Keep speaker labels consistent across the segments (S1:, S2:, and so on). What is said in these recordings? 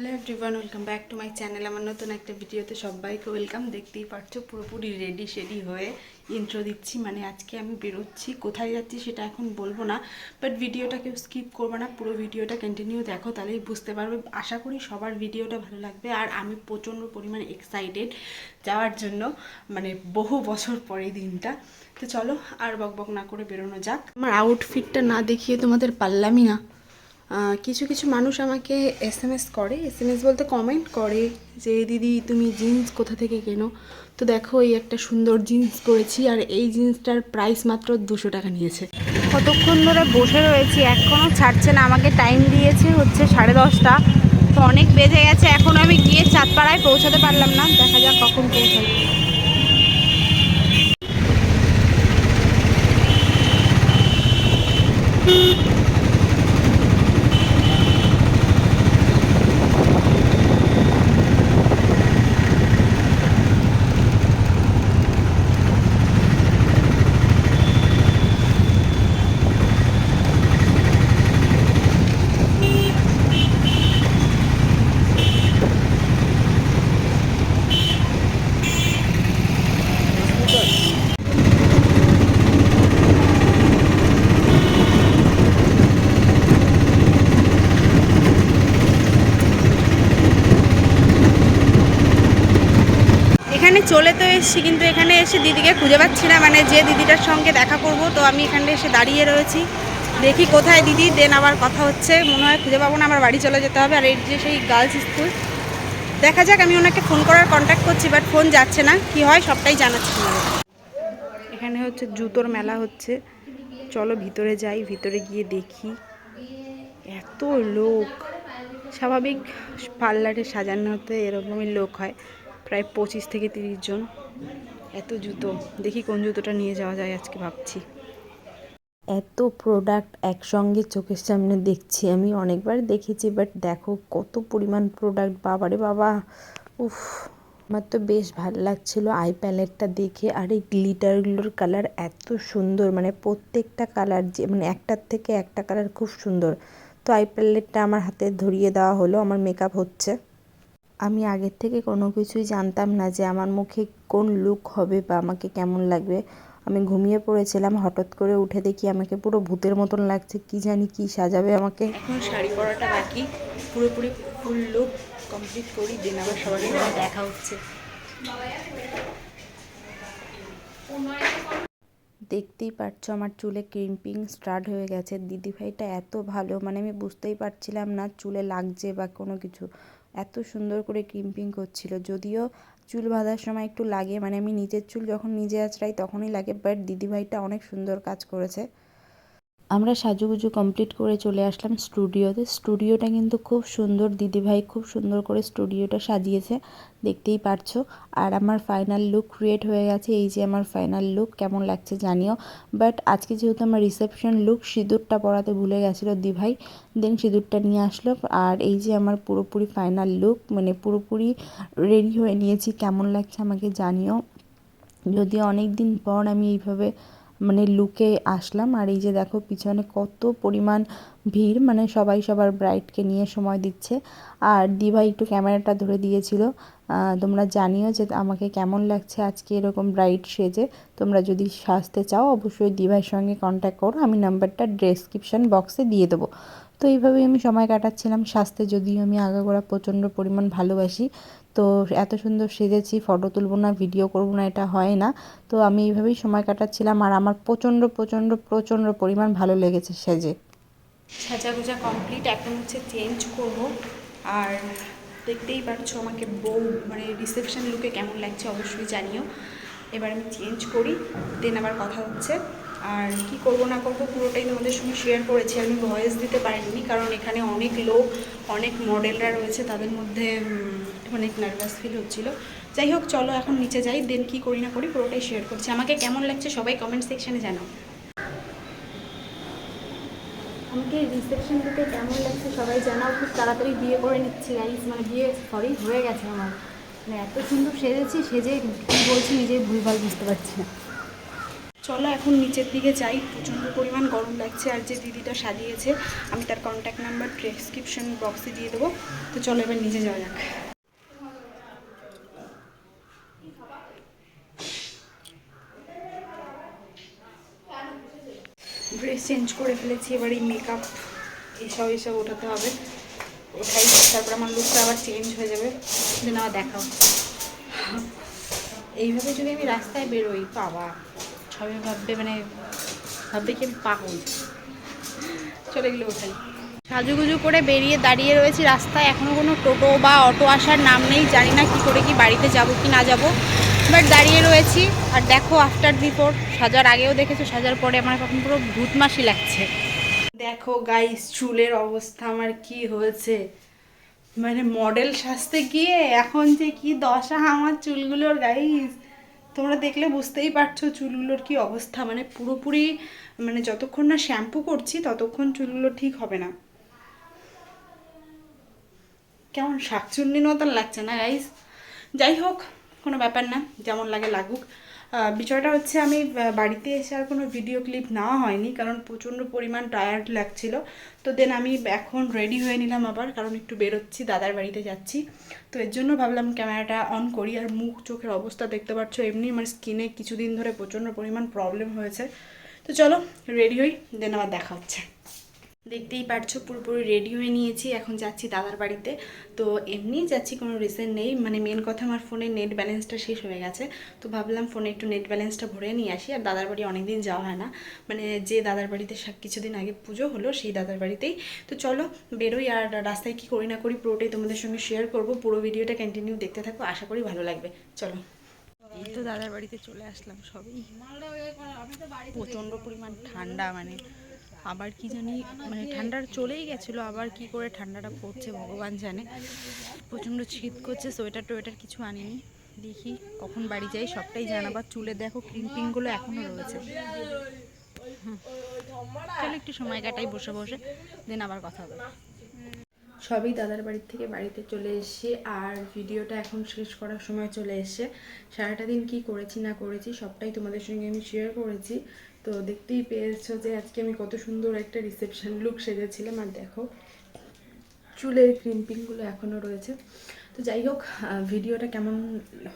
S1: Hello everyone welcome back to my channel আমার নতুন একটা ভিডিওতে সবাইকে ওয়েলকাম দেখতেই পারছ, পুরোপুরি রেডি শেডি হয়ে ইন্ট্রো দিচ্ছি। মানে আজকে আমি বেরোচ্ছি। কোথায় যাচ্ছি সেটা এখন বলব না বাট ভিডিওটা কেউ স্কিপ করবে না। পুরো ভিডিওটা কন্টিনিউ দেখো, তাহলেই বুঝতে পারবে। আশা করি সবার ভিডিওটা ভালো লাগবে। আর আমি প্রচণ্ড পরিমাণে এক্সাইটেড যাওয়ার জন্য মানে বহু বছর পরে দিনটা। তো চলো, আর বক বক না করে বেরোনো যাক। আমার আউটফিটটা না দেখিয়ে তোমাদের পারলামই না। কিছু কিছু মানুষ আমাকে এস এম এস করে। এস এম এস বলতে কমেন্ট করে যে, দিদি, তুমি জিন্স কোথা থেকে কেনো? তো দেখো, এই একটা সুন্দর জিন্স করেছি আর এই জিন্সটার প্রাইস মাত্র দুশো টাকা নিয়েছে।
S2: কতক্ষণ ধরে বসে রয়েছি এখনও ছাড়ছে না। আমাকে টাইম দিয়েছে হচ্ছে সাড়ে দশটা। তো অনেক বেজে গেছে, এখন আমি গিয়ে চাঁদপাড়ায় পৌঁছাতে পারলাম না। দেখা যাক কখন পৌঁছাই। এখানে চলে তো এসেছি, কিন্তু এখানে এসে দিদিকে খুঁজে পাচ্ছি না। মানে যে দিদিটার সঙ্গে দেখা করব, তো আমি এখানে এসে দাঁড়িয়ে রয়েছি। দেখি কোথায় দিদি, দেন আবার কথা হচ্ছে। মনে হয় খুঁজে পাবো না, আমার বাড়ি চলে যেতে হবে। আর এই যে সেই গার্লস স্কুল দেখা যাক, আমি ওনাকে ফোন করার কন্ট্যাক্ট করছি বাট ফোন যাচ্ছে না। কি হয়, সবটাই জানাচ্ছি এখানে হচ্ছে জুতোর মেলা হচ্ছে। চলো ভিতরে যাই, ভিতরে গিয়ে দেখি। এত লোক। স্বাভাবিক পার্লারে সাজানোতে এরকমই লোক হয়। প্রায় পঁচিশ থেকে তিরিশ জন। এত জুতো। দেখি কোন জুতোটা নিয়ে যাওয়া যায় আজকে ভাবছি।
S3: এত প্রোডাক্ট একসঙ্গে চোখের সামনে দেখছি। আমি অনেকবার দেখেছি বাট দেখো কত পরিমাণ প্রোডাক্ট বাবারে বাবা। উফ, আমার তো বেশ ভালো লাগছিল আই প্যালেটটা দেখে। আর এই গ্লিটারগুলোর কালার এত সুন্দর। মানে প্রত্যেকটা কালার যে মানে একটার থেকে একটা কালার খুব সুন্দর। তো আই প্যালেটটা আমার হাতে ধরিয়ে দেওয়া হলো। আমার মেকআপ হচ্ছে। আমি আগের থেকে কোনো কিছুই জানতাম না যে আমার মুখে কোন লুক হবে বা আমাকে কেমন লাগবে। আমি ঘুমিয়ে পড়েছিলাম হঠাৎ করে উঠে দেখি আমাকে পুরো ভূতের মতন লাগছে কি জানি কি সাজাবে আমাকে।
S1: এখন শাড়ি পরাটা বাকি পুরোপুরি ফুল লুক কমপ্লিট করি দেন আবার সবার সঙ্গে দেখা হচ্ছে।
S3: দেখতেই পারছ আমার চুলে ক্রিম্পিং স্টার্ট হয়ে গেছে। দিদিভাইটা এত ভালো মানে আমি বুঝতেই পারছিলাম না চুলে লাগছে বা কোনো কিছু। এত সুন্দর করে ক্রিম্পিং করছিল। যদিও চুল বাঁধার সময় একটু লাগে মানে আমি নিজের চুল যখন নিজে আঁচড়াই তখনই লাগে বাট দিদিভাইটা অনেক সুন্দর কাজ করেছে। আমরা সাজুগুজু কমপ্লিট করে চলে আসলাম স্টুডিওতে স্টুডিওটা কিন্তু খুব সুন্দর, দিদিভাই খুব সুন্দর করে স্টুডিওটা সাজিয়েছে, দেখতেই পারছ। আর আমার ফাইনাল লুক ক্রিয়েট হয়ে গেছে, এই যে আমার ফাইনাল লুক কেমন লাগছে জানিও। বাট আজকে যেহেতু আমার রিসেপশন লুক সিঁদুরটা পরাতে ভুলে গেছিল দিভাই দেন সিঁদুরটা নিয়ে আসলো। আর এই যে আমার পুরোপুরি ফাইনাল লুক মানে পুরোপুরি রেডি হয়ে নিয়েছি, কেমন লাগছে আমাকে জানিও। যদিও অনেক দিন পর আমি এইভাবে মানে লুকে আসলাম। আর এই যে দেখো, পিছনে কত পরিমাণ ভিড় মানে সবাই সবার ব্রাইডকে নিয়ে সময় দিচ্ছে। আর দিভা একটু ক্যামেরাটা ধরে দিয়েছিল। তোমরা জানিও যে আমাকে কেমন লাগছে আজকে এরকম ব্রাইড সেজে। তোমরা যদি সাজতে চাও, অবশ্যই দিভাইয়ের সঙ্গে কন্ট্যাক্ট করো। আমি নাম্বারটা ডেসক্রিপশান বক্সে দিয়ে দেবো। তো এইভাবেই আমি সময় কাটাচ্ছিলাম স্বাস্থ্যে। যদিও আমি আগাগোড়া প্রচণ্ড পরিমাণ ভালোবাসি। তো এত সুন্দর সেজেছি ফটো তুলবো না ভিডিও করব না, এটা হয় না। তো আমি এইভাবেই সময় কাটাচ্ছিলাম আর আমার প্রচণ্ড প্রচণ্ড প্রচণ্ড পরিমাণ ভালো লেগেছে সেজে।
S1: সাজা গোজা কমপ্লিট এখন হচ্ছে চেঞ্জ করব। আর দেখতেই পাচ্ছ আমাকে বউ মানে রিসেপশন লুকে কেমন লাগছে অবশ্যই জানিও। এবার আমি চেঞ্জ করি দেন আবার কথা হচ্ছে। আর কি করব না করব পুরোটাই তোমাদের সঙ্গে শেয়ার করেছি। আমি ভয়েস দিতে পারিনি, কারণ এখানে অনেক লোক, অনেক মডেলরা রয়েছে, তাদের মধ্যে অনেক নার্ভাস ফিল হচ্ছিল। যাই হোক, চলো এখন নিচে যাই দেন কি করি না করি পুরোটাই শেয়ার করছি। আমাকে কেমন লাগছে সবাই কমেন্ট সেকশানে জানাও। আমাকে রিসেপশন দিতে কেমন লাগছে সবাই জানাও, খুব তাড়াতাড়ি বিয়ে করে নিচ্ছি গাইস মানে বিয়ে সরি হয়ে গেছে আমার। মানে এত সুন্দর সেজেছি সেজে কী বলছি নিজেই ভুলভাল বুঝতে পারছি না। চলো এখন নিচের দিকে যাই। প্রচণ্ড পরিমাণ গরম লাগছে আর যে দিদিটা সাজিয়েছে, আমি তার কন্ট্যাক্ট নাম্বার প্রেসক্রিপশন বক্সে দিয়ে দেবো। তো চলো এবার নিচে যাওয়া যাক। ড্রেস চেঞ্জ করে ফেলেছি, এবার এই মেকআপ এসব এসব ওঠাতে হবে। ওঠাই তারপর আমার লুকটা আবার চেঞ্জ হয়ে যাবে। দেন আবার দেখাও। এইভাবে যদি আমি রাস্তায় বেরোই, বাবা। সবাই ভাববে মানে ভাববে কি পাগল। চলে গেলে ওঠাই
S2: সাজুগুজু করে বেরিয়ে দাঁড়িয়ে রয়েছি রাস্তায়। এখনও কোনো টোটো বা অটো আসার নাম নেই। জানি না কি করে কি বাড়িতে যাব কি না যাব। বাট দাঁড়িয়ে রয়েছি। আর দেখো আফটার বিফোর সাজার আগেও দেখেছ, সাজার পরে আমার এখন পুরো ভূতমাসি লাগছে।
S1: দেখো গাইস চুলের অবস্থা আমার কি হয়েছে? মানে মডেল সাজতে গিয়ে এখন যে কি দশা আমার চুলগুলোর গাইস তোমরা দেখলে বুঝতেই পারছ চুলগুলোর কি অবস্থা। মানে পুরোপুরি মানে যতক্ষণ না শ্যাম্পু করছি ততক্ষণ চুলগুলো ঠিক হবে না। কেমন শাকচুন্নির মতন লাগছে না গাইস যাই হোক, কোনো ব্যাপার না, যেমন লাগে লাগুক। বিষয়টা হচ্ছে আমি বাড়িতে এসে আর কোনো ভিডিও ক্লিপ নেওয়া হয়নি, কারণ প্রচণ্ড পরিমাণ টায়ার্ড লাগছিল। তো দেন আমি এখন রেডি হয়ে নিলাম আবার, কারণ একটু বেরোচ্ছি, দাদার বাড়িতে যাচ্ছি। তো এর জন্য ভাবলাম ক্যামেরাটা অন করি, আর মুখ চোখের অবস্থা দেখতে পাচ্ছ, এমনি আমার স্কিনে কিছুদিন ধরে প্রচণ্ড পরিমাণ প্রবলেম হয়েছে। তো চলো রেডি হই দেন আবার দেখা হচ্ছে। দেখতেই পারছ পুরোপুরি রেডি হয়ে নিয়েছি এখন যাচ্ছি দাদার বাড়িতে। তো এমনি যাচ্ছি কোনো রিজন নেই। মানে মেন কথা আমার ফোনে নেট ব্যালেন্সটা শেষ হয়ে গেছে। তো ভাবলাম ফোনে একটু নেট ব্যালেন্সটা ভরে নিয়ে আসি। আর দাদার বাড়ি অনেকদিন যাওয়া হয় না। মানে যে দাদার বাড়িতে সা- কিছুদিন আগে পুজো হলো সেই দাদার বাড়িতেই। তো চলো বেরোই। আর রাস্তায় কি করি না করি পুরোটাই তোমাদের সঙ্গে শেয়ার করব। পুরো ভিডিওটা কন্টিনিউ দেখতে থাকো। আশা করি ভালো লাগবে। চলো।
S2: এই তো দাদার বাড়িতে চলে আসলাম সবই। প্রচণ্ড পরিমাণ ঠান্ডা মানে আবার কি জানি মানে ঠান্ডার চলেই গেছিল, আবার কি করে ঠান্ডাটা পড়ছে ভগবান জানে। প্রচণ্ড শীত করছে, সোয়েটার টোয়েটার কিছু আনিনি। দেখি কখন বাড়ি যাই, সবটাই জানাবার চুলে দেখো ক্রিম্পিংগুলো এখনও রয়েছে। চলো একটু সময় কাটাই, বসে বসে, দেন আবার কথা হবে।
S1: সবই দাদার বাড়ির থেকে বাড়িতে চলে এসেছি, আর ভিডিওটা এখন শেষ করার সময় চলে এসে সারাটা দিন কি করেছি না করেছি, সবটাই তোমাদের সঙ্গে আমি শেয়ার করেছি। তো দেখতেই পেয়েছ যে আজকে আমি কত সুন্দর একটা রিসেপশন লুক সেজেছিলাম, আর দেখো, চুলের ক্রিম্পিংগুলো এখনও রয়েছে। তো যাই হোক ভিডিওটা কেমন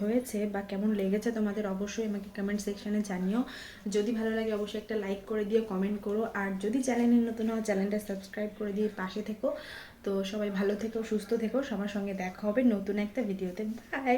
S1: হয়েছে বা কেমন লেগেছে তোমাদের অবশ্যই আমাকে কমেন্ট সেকশানে জানিও। যদি ভালো লাগে, অবশ্যই একটা লাইক করে দিও কমেন্ট করো। আর যদি চ্যানেলে নতুন হও চ্যানেলটা সাবস্ক্রাইব করে দিয়ে পাশে থেকো। তো সবাই ভালো থেকো, সুস্থ থেকো। সবার সঙ্গে দেখা হবে নতুন একটা ভিডিওতে বাই